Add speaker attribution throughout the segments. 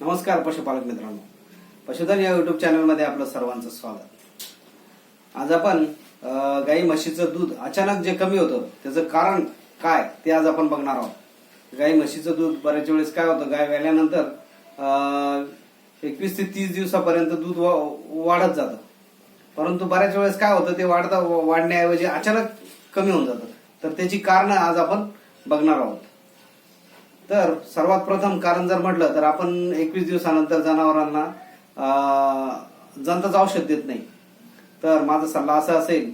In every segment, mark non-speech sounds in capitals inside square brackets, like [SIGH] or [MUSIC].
Speaker 1: नमस्कार पशुपालक मित्रांनो. पशुधन या युट्यूब चॅनलमध्ये आपलं सर्वांचं स्वागत. आज आपण गाई म्हशीचं दूध अचानक जे कमी होतं त्याचं कारण काय ते आज आपण बघणार आहोत. गाई म्हशीचं दूध बऱ्याच वेळेस काय होतं गाय व्याल्यानंतर एकवीस ते तीस दिवसापर्यंत दूध वा- वाढत जातं. परंतु बऱ्याच वेळेस काय होतं ते वाढता वाढण्याऐवजी अचानक कमी होऊन जातं. तर त्याची कारणं आज आपण बघणार आहोत. तर सर्वात प्रथम कारण जर म्हटलं तर आपण एकवीस दिवसानंतर जनावरांना अं, औषध देत नाही. तर माझा सल्ला असा असेल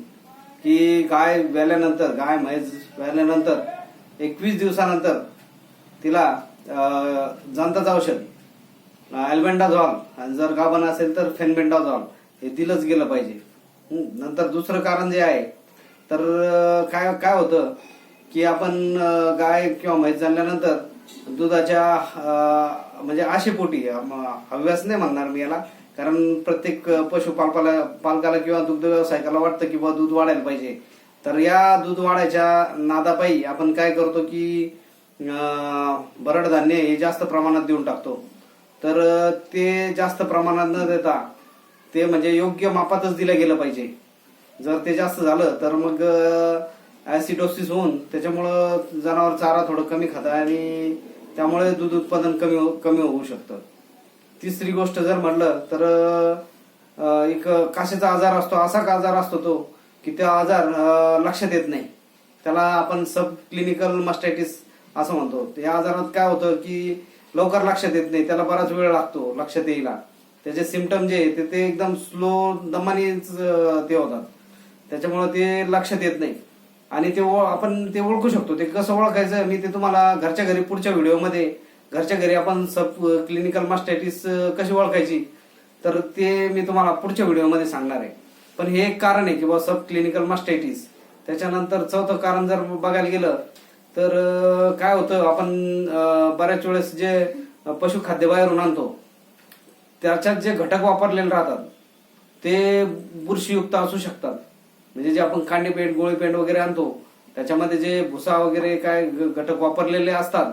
Speaker 1: की गाय व्याल्यानंतर गाय म्हैस व्याल्यानंतर एकवीस दिवसानंतर तिला अं, औषध अल्बेंडाझॉल आणि जर गाभण असेल तर फेनबेंडाझॉल हे दिलंच गेलं पाहिजे. नंतर दुसरं कारण जे आहे तर काय काय होतं की आपण गाय किंवा म्हैस झाल्यानंतर दुधाच्या म्हणजे आशेपोटी हव्यास नाही म्हणणार मी याला. कारण प्रत्येक पशुपालकाला पालकाला किंवा दुग्ध व्यावसायिकाला वाटतं की बा दूध वाढायला पाहिजे. तर या दूध वाढायच्या नादापायी आपण काय करतो की अं, भरड धान्य हे जास्त प्रमाणात देऊन टाकतो. तर ते जास्त प्रमाणात न देता ते म्हणजे योग्य मापातच दिलं गेलं पाहिजे. जर ते जास्त झालं तर मग ऍसिडोसिस होऊन त्याच्यामुळं जनावर चारा थोडं कमी खातं आणि त्यामुळे दूध उत्पादन कमी हो- कमी होऊ शकतं. तिसरी गोष्ट जर म्हटलं तर एक काशेचा आजार असतो असा आजार असतो तो की त्या आजार लक्षात येत नाही. त्याला आपण सब क्लिनिकल मस्टायटिस असं म्हणतो. या आजारात काय होतं की लवकर लक्षात येत नाही त्याला बराच वेळ लागतो लक्षात येईला त्याचे सिमटम जे आहे ते- ते एकदम स्लो दमानेच ते होतात. त्याच्यामुळे ते लक्षात येत नाही. आणि ते ओळ- आपण ते ओळखू शकतो. ते कसं ओळखायचं मी ते तुम्हाला घरच्या घरी पुढच्या व्हिडिओमध्ये घरच्या घरी आपण सब क्लिनिकल मास्टायटिस कशी ओळखायची तर ते मी तुम्हाला पुढच्या व्हिडिओमध्ये सांगणार आहे. पण हे एक कारण आहे की बा सब क्लिनिकल मास्टायटिस त्याच्यानंतर चौथं कारण जर बघायला गेलं तर काय होतं आपण बऱ्याच वेळेस जे पशुखाद्य बाहेरून आणतो त्याच्यात जे घटक वापरलेले राहतात ते बुरशीयुक्त असू शकतात. म्हणजे जे आपण कांडी पेंट गोळी पेंट वगैरे आणतो त्याच्यामध्ये जे भुसा वगैरे काय घटक वापरलेले असतात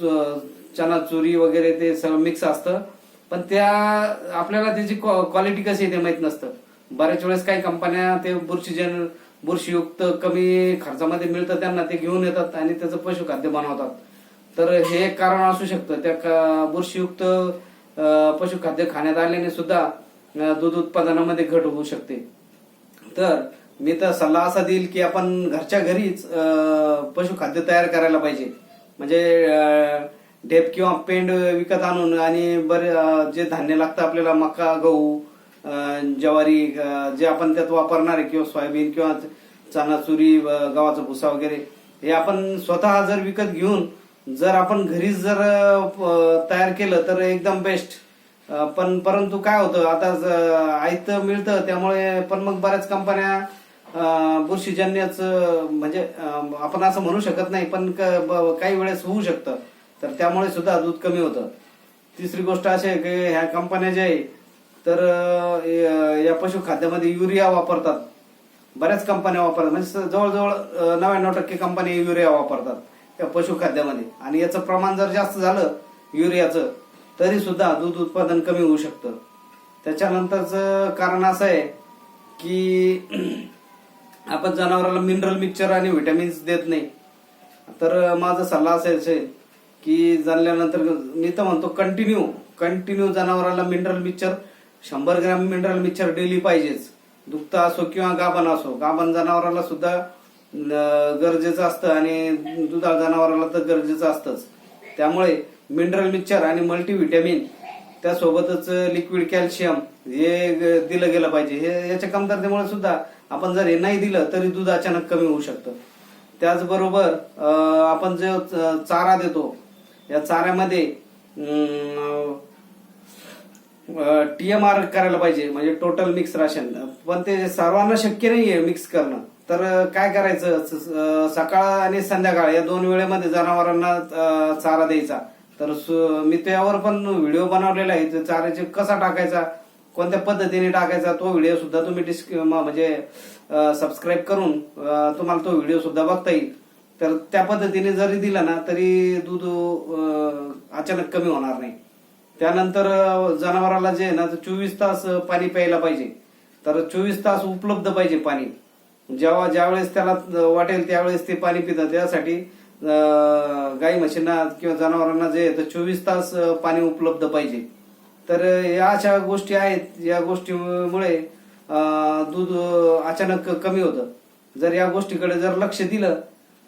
Speaker 1: च- चना चुरी वगैरे ते सगळं मिक्स असतं. पण त्या आपल्याला त्याची क्वालिटी कशी आहे ते माहीत नसतं. बऱ्याच वेळेस काही कंपन्या ते बुरशीजन बुरशीयुक्त कमी खर्चामध्ये मिळतं त्यांना ते घेऊन येतात आणि त्याचं पशुखाद्य बनवतात. तर हे एक कारण असू शकतं. त्या बुरशीयुक्त पशुखाद्य खाण्यात आल्याने सुद्धा दूध उत्पादनामध्ये घट होऊ शकते. तर मी तर सल्ला असा देईल की आपण घरच्या घरीच पशुखाद्य तयार करायला पाहिजे. म्हणजे ढेप किंवा पेंड विकत आणून आणि बरे जे धान्य लागतं आपल्याला मका गहू ज्वारी जे आपण त्यात वापरणार आहे किंवा सोयाबीन किंवा चना चुरी गव्हाचा भुसा वगैरे हे आपण स्वतः जर विकत घेऊन जर आपण घरीच जर तयार केलं तर एकदम बेस्ट पण परंतु काय होतं आता आयत मिळतं त्यामुळे पण मग बऱ्याच कंपन्या बुरशीजन्यच म्हणजे आपण असं म्हणू शकत नाही पण क- ब- काही वेळेस होऊ शकतं. तर त्यामुळे सुद्धा दूध कमी होतं. तिसरी गोष्ट अशी आहे की ह्या कंपन्या ज्या आहे तर या- पशुखाद्यामध्ये युरिया वापरतात. बऱ्याच कंपन्या वापरतात. म्हणजे जवळजवळ नव्याण्णव टक्के कंपन्या युरिया वापरतात त्या पशुखाद्यामध्ये. आणि याचं प्रमाण जर जास्त झालं युरियाचं तरी सुद्धा दूध उत्पादन कमी होऊ शकतं. त्याच्यानंतरचं कारण असं आहे की [CLEARS THROAT] आपण जनावराला मिनरल मिक्सचर आणि व्हिटॅमिन्स देत नाही. तर माझा सल्ला असा असेल की जाणल्यानंतर मी तर म्हणतो कंटिन्यू कंटिन्यू जनावराला मिनरल मिक्सचर शंभर ग्रॅम मिनरल मिक्सचर डेली पाहिजेच. दुखता असो किंवा गाभण असो गाभण जनावराला सुद्धा गरजेचं असतं आणि दुधाळ जनावराला तर गरजेचं असतंच. त्यामुळे मिनरल मिक्सचर आणि मल्टीव्हिटॅमिन त्यासोबतच लिक्विड कॅल्शियम हे दिलं गेलं पाहिजे. हे याच्या कमतरतेमुळे सुद्धा आपण जर हे नाही दिलं तरी दूध अचानक कमी होऊ शकतं. त्याचबरोबर आपण जो चारा देतो या चाऱ्यामध्ये टीएमआर करायला पाहिजे म्हणजे टोटल मिक्स राशन. पण ते सर्वांना शक्य नाहीये मिक्स करणं. तर काय करायचं? सकाळ आणि संध्याकाळ या दोन वेळेमध्ये जनावरांना चारा द्यायचा. तर मी त्यावर पण व्हिडिओ बनवलेला आहे. चाऱ्याचे कसा टाकायचा कोणत्या पद्धतीने टाकायचा तो व्हिडिओ सुद्धा तुम्ही डिस्क म्हणजे सबस्क्राईब करून तुम्हाला तो व्हिडिओ सुद्धा बघता येईल. तर त्या पद्धतीने जरी दिला ना तरी दूध अचानक कमी होणार नाही. त्यानंतर जनावराला जे आहे ना चोवीस तास पाणी प्यायला पाहिजे. तर चोवीस तास उपलब्ध पाहिजे पाणी. जेव्हा ज्यावेळेस त्याला वाटेल त्यावेळेस ते पाणी पितं त्यासाठी गाई म्हशींना किंवा जनावरांना जे तर चोवीस तास पाणी उपलब्ध पाहिजे. तर या अशा गोष्टी आहेत. या गोष्टीमुळे दूध अचानक कमी होतं. जर या गोष्टीकडे जर लक्ष दिलं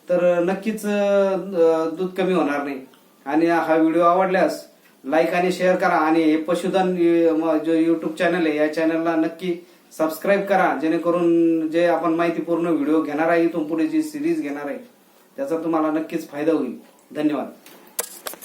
Speaker 1: तर नक्कीच दूध कमी होणार नाही. आणि हा व्हिडिओ आवडल्यास लाईक आणि शेअर करा. आणि हे पशुधन म- जो युट्यूब चॅनल आहे या चॅनलला नक्की सबस्क्राईब करा. जेणेकरून जे आपण माहितीपूर्ण व्हिडिओ घेणार आहे इथून पुढे जी सिरीज घेणार आहे त्याचा तुम्हाला नक्कीच फायदा होईल. धन्यवाद.